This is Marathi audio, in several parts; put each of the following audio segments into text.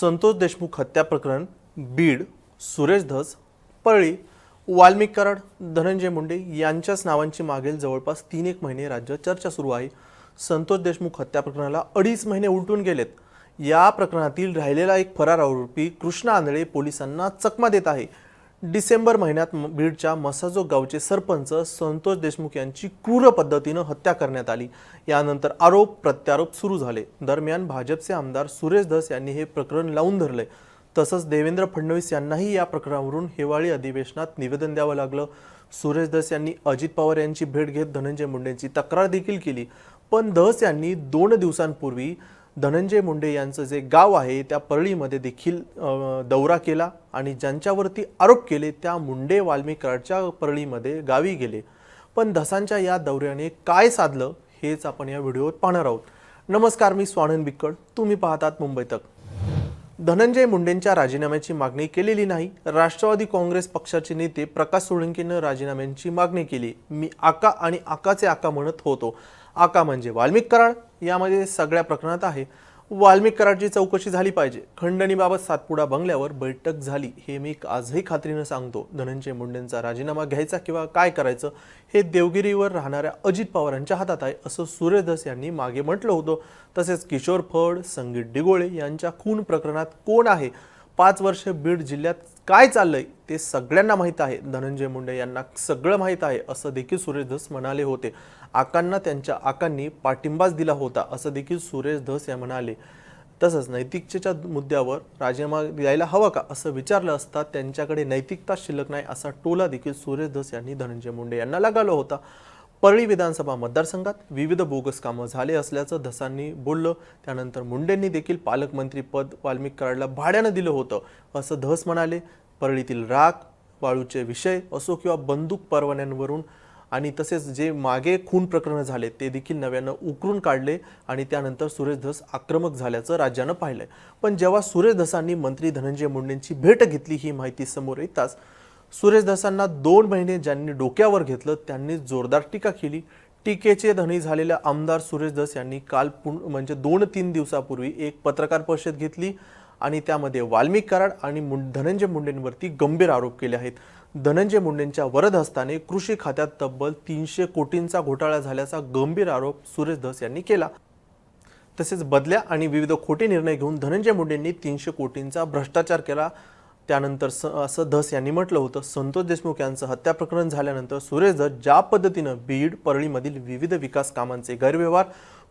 संतोष देशमुख हत्या प्रकरण बीड सुरेश धस पळळी वाल्मिक कराड धनंजय मुंडे यांच्याच नावांची मागील जवळपास तीन एक महिने राज्यात चर्चा सुरू आहे. संतोष देशमुख हत्या प्रकरणाला अडीच महिने उलटून गेलेत. या प्रकरणातील राहिलेला एक फरार आरोपी कृष्णा आंधळे पोलिसांना चकमा देत आहे. डिसेंबर महिन्यात बीडच्या मसाजो गावचे सरपंच संतोष देशमुख यांची क्रूर पद्धतीनं हत्या करण्यात आली. यानंतर आरोप प्रत्यारोप सुरू झाले. दरम्यान भाजपचे आमदार सुरेश धस यांनी हे प्रकरण लावून धरले. तसंच देवेंद्र फडणवीस यांनाही या प्रकरणावरून हिवाळी अधिवेशनात निवेदन द्यावं लागलं. सुरेश धस यांनी अजित पवार यांची भेट घेत धनंजय मुंडेंची तक्रार देखील केली. पण धस यांनी दोन दिवसांपूर्वी धनंजय मुंडे यांचं जे गाव आहे त्या परळीमध्ये देखील दौरा केला आणि ज्यांच्यावरती आरोप केले त्या मुंडे वाल्मिकाडच्या परळीमध्ये गावी गेले. पण धसांच्या या दौऱ्याने काय साधलं हेच आपण या व्हिडिओत पाहणार आहोत. नमस्कार मी स्वानंद बिक्कड. तुम्ही पाहतात मुंबई तक. धनंजय मुंडेंच्या राजीनाम्याची मागणी केलेली नाही. राष्ट्रवादी काँग्रेस पक्षाचे नेते प्रकाश सोळंकीनं राजीनाम्यांची मागणी केली. मी आका आणि आकाचे आका म्हणत होतो. आका म्हणजे वाल्मिक कराड यामध्ये सगळ्या प्रकरणात आहे. वाल्मिक कराडची चौकशी झाली पाहिजे. खंडणीबाबत सातपुडा बंगल्यावर बैठक झाली. हे मी आजही खात्रीनं सांगतो. धनंजय मुंडेंचा राजीनामा घ्यायचा किंवा काय करायचं हे देवगिरीवर राहणाऱ्या अजित पवारांच्या हातात आहे असं सूर्यधस धस यांनी मागे म्हटलं होतं. तसेच किशोर फड संगीत डिगोळे यांच्या खून प्रकरणात कोण आहे? पाच वर्ष बीड जिल्ह्यात काय चाललंय? ते सगळ्यांना माहीत आहे. धनंजय मुंडे यांना सगळं माहीत आहे असं देखील सुरेश धस म्हणाले होते. आकांना त्यांच्या आकांनी पाठिंबाच दिला होता असं देखील सुरेश धस या म्हणाले. तसंच नैतिकतेच्या मुद्द्यावर राजीनामा द्यायला हवा का असं विचारलं असता त्यांच्याकडे नैतिकता शिल्लक नाही असा टोला देखील सुरेश धस यांनी धनंजय मुंडे यांना लगावला होता. परळी विधानसभा मतदारसंघात विविध बोगस कामं झाले असल्याचं धसांनी बोललं. त्यानंतर मुंडेंनी देखील पालकमंत्रीपद वाल्मिक कराडला भाड्यानं दिलं होतं असं धस म्हणाले. परळीतील राग वाळूचे विषय असो किंवा बंदूक परवान्यांवरून आणि तसेच जे मागे खून प्रकरण झाले ते देखील नव्यानं उकरून काढले आणि त्यानंतर सुरेश धस आक्रमक झाल्याचं राज्यानं पाहिलंय. पण जेव्हा सुरेश धसांनी मंत्री धनंजय मुंडेंची भेट घेतली ही माहिती समोर येताच सुरेश धसांना दोन महिने ज्यांनी डोक्यावर घेतलं त्यांनी जोरदार टीका केली. टीकेचे धनी झालेल्या आमदार सुरेश धस यांनी काल म्हणजे दोन तीन दिवसापूर्वी एक पत्रकार परिषद घेतली आणि त्यामध्ये वाल्मिक कराड आणि धनंजय मुंडेंवरती गंभीर आरोप केले आहेत. धनंजय मुंडेंच्या वरदहस्ताने कृषी खात्यात तब्बल तीनशे कोटींचा घोटाळा झाल्याचा गंभीर आरोप सुरेश धस यांनी केला. तसेच बदल्या आणि विविध खोटे निर्णय घेऊन धनंजय मुंडेंनी तीनशे कोटींचा भ्रष्टाचार केला. त्यानंतर स असं धस यांनी म्हटलं होतं. संतोष देशमुख यांचं हत्या प्रकरण झाल्यानंतर सुरेश धस ज्या पद्धतीनं बीड परळीमधील विविध विकास कामांचे गैरव्यवहार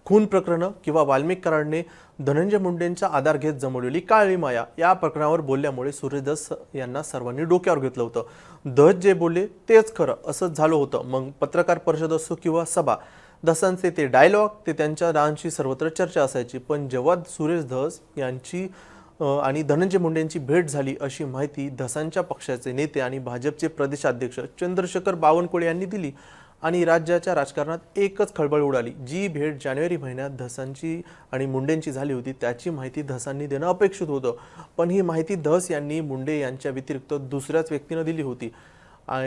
खून प्रकरणं किंवा वाल्मिक कराडने धनंजय मुंडेंचा आधार घेत जमवलेली काळी माया या प्रकरणावर बोलल्यामुळे सुरेश धस यांना सर्वांनी डोक्यावर घेतलं होतं. धस जे बोलले तेच खरं असंच झालं होतं. मग पत्रकार परिषद असो किंवा सभा धसांचे ते डायलॉग ते त्यांच्या डान्सची सर्वत्र चर्चा असायची. पण जेव्हा सुरेश धस यांची आणि धनंजय मुंडेंची भेट झाली अशी माहिती धसांच्या पक्षाचे नेते आणि भाजपचे प्रदेशाध्यक्ष चंद्रशेखर बावनकुळे यांनी दिली. आणि राज्याच्या राजकारणात एकच खळबळ उडाली. जी भेट जानेवारी महिन्यात धसांची आणि मुंडेंची झाली होती त्याची माहिती धसांनी देणं अपेक्षित होतं. पण ही माहिती धस यांनी मुंडे यांच्या व्यतिरिक्त दुसऱ्याच व्यक्तीनं दिली होती.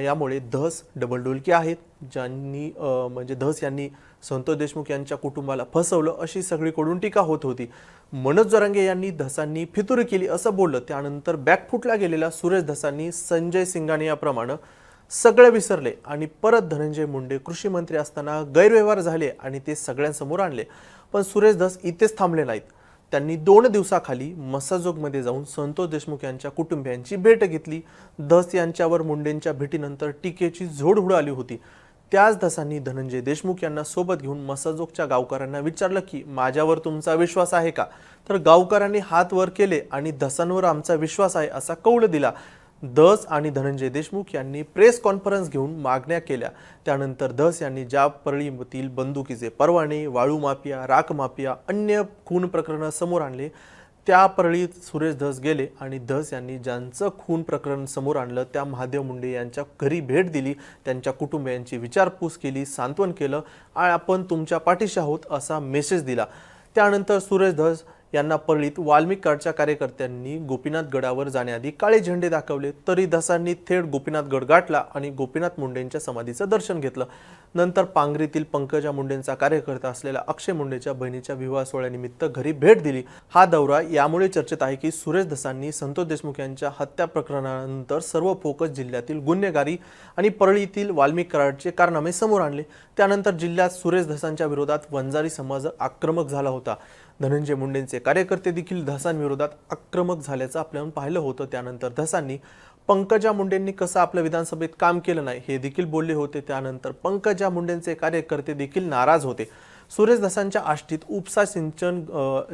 यामुळे धस डबल डोलकी आहेत ज्यांनी म्हणजे धस यांनी संतोष देशमुख यांच्या कुटुंबाला फसवलं अशी सगळीकडून टीका होत होती. मनोज जरांगे यांनी धसांनी फितुरी केली असं बोललं. त्यानंतर बॅकफुटला गेलेला सुरेश धसांनी संजय सिंगाने याप्रमाणे सगळं विसरले आणि परत धनंजय मुंडे कृषी मंत्री असताना गैरव्यवहार झाले आणि ते सगळ्यांसमोर आणले. पण सुरेश धस इथेच थांबले नाहीत. त्यांनी दोन दिवसाखाली मसाजोगमध्ये जाऊन संतोष देशमुख यांच्या कुटुंबियांची भेट घेतली. धस यांच्यावर मुंडेंच्या भेटीनंतर टीकेची झोड उडाली होती. त्याच धसांनी धनंजय देशमुख यांना सोबत घेऊन मसाजोगच्या गावकऱ्यांना विचारलं की माझ्यावर तुमचा विश्वास आहे का? तर गावकऱ्यांनी हात वर केले आणि धसांवर आमचा विश्वास आहे असा कौल दिला. धस आणि धनंजय देशमुख यांनी प्रेस कॉन्फरन्स घेऊन मागण्या केल्या. त्यानंतर धस यांनी ज्या परळीतील बंदुकीचे परवाने वाळू माफिया राख माफिया अन्य खून प्रकरणं समोर आणले त्या परळीत सुरेश धस गेले आणि धस यांनी ज्यांचं खून प्रकरण समोर आणलं त्या महादेव मुंडे यांच्या घरी भेट दिली त्यांच्या कुटुंबियांची विचारपूस केली सांत्वन केलं आणि आपण तुमच्या पाठीशी आहोत असा मेसेज दिला. त्यानंतर सुरेश धस यांना परळीत वाल्मिक कार्डच्या कार्यकर्त्यांनी गोपीनाथ गडावर जाण्याआधी काळे झेंडे दाखवले तरी धसांनी थेट गोपीनाथ गड गाठला आणि गोपीनाथ मुंडेंच्या समाधीचं दर्शन घेतलं. नंतर पांगरीतील पंकजा मुंडेंचा कार्यकर्ता असलेल्या अक्षय मुंडेच्या बहिणीच्या विवाह सोहळ्यानिमित्त घरी भेट दिली. हा दौरा यामुळे चर्चेत आहे की सुरेश धसांनी संतोष देशमुख यांच्या हत्या प्रकरणानंतर सर्व फोकस जिल्ह्यातील गुन्हेगारी आणि परळीतील वाल्मिक कराडचे कारनामे समोर आणले. त्यानंतर जिल्ह्यात सुरेश धसांच्या विरोधात वंजारी समाज आक्रमक झाला होता. धनंजय मुंडेंचे कार्यकर्ते देखील धसांविरोधात आक्रमक झाल्याचं आपल्याला पाहिलं होतं. त्यानंतर धसांनी पंकजा मुंडेंनी कसं आपलं विधानसभेत काम केलं नाही हे देखील बोलले होते. त्यानंतर पंकजा मुंडेंचे कार्यकर्ते देखील नाराज होते. सुरेश धसांच्या आष्टीत उपसा सिंचन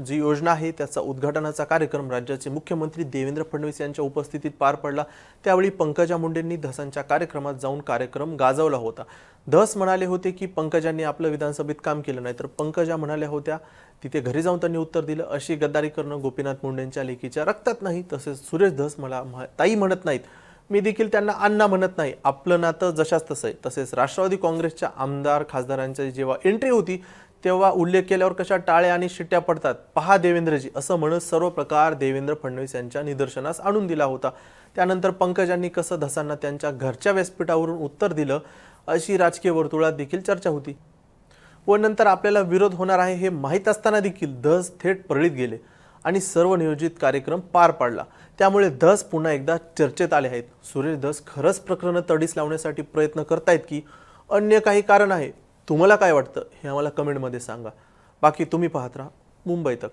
जी योजना आहे त्याचा उद्घाटनाचा कार्यक्रम राज्याचे मुख्यमंत्री देवेंद्र फडणवीस यांच्या उपस्थितीत पार पडला. त्यावेळी पंकजा मुंडेंनी धसांच्या कार्यक्रमात जाऊन कार्यक्रम गाजवला होता. धस म्हणाले होते की पंकजांनी आपलं विधानसभेत काम केलं नाही. तर पंकजा म्हणाल्या होत्या तिथे घरी जाऊन त्यांनी उत्तर दिलं. अशी गद्दारी करणं गोपीनाथ मुंडेंच्या लेखीच्या रक्तात नाही तसेच सुरेश धस मला ताई म्हणत नाहीत. मी देखील त्यांना अण्णा म्हणत नाही. आपलं नातं जशाच तसं आहे. तसेच राष्ट्रवादी काँग्रेसच्या आमदार खासदारांची जेव्हा एंट्री होती तेव्हा उल्लेख केल्यावर कशा टाळ्या आणि शिट्ट्या पडतात? पहा देवेंद्रजी. असं म्हणत सर्व प्रकार देवेंद्र फडणवीस यांच्या निदर्शनास आणून दिला होता. त्यानंतर पंकजांनी कसं धसांना त्यांच्या घरच्या व्यासपीठावरून उत्तर दिलं अशी राजकीय वर्तुळात देखील चर्चा होती. व नंतर आपल्याला विरोध होणार आहे हे माहीत असताना देखील धस थेट परळीत गेले आणि सर्व नियोजित कार्यक्रम पार पाडला. त्यामुळे धस पुन्हा एकदा चर्चेत आले आहेत. सुरेश धस खरंच प्रकरणं तडीस लावण्यासाठी प्रयत्न करतायत की अन्य काही कारण आहे? तुम्हाला काय वाटतं? हे आम्हाला कमेंटमध्ये सांगा. बाकी तुम्ही पाहत राहा. मुंबई तक.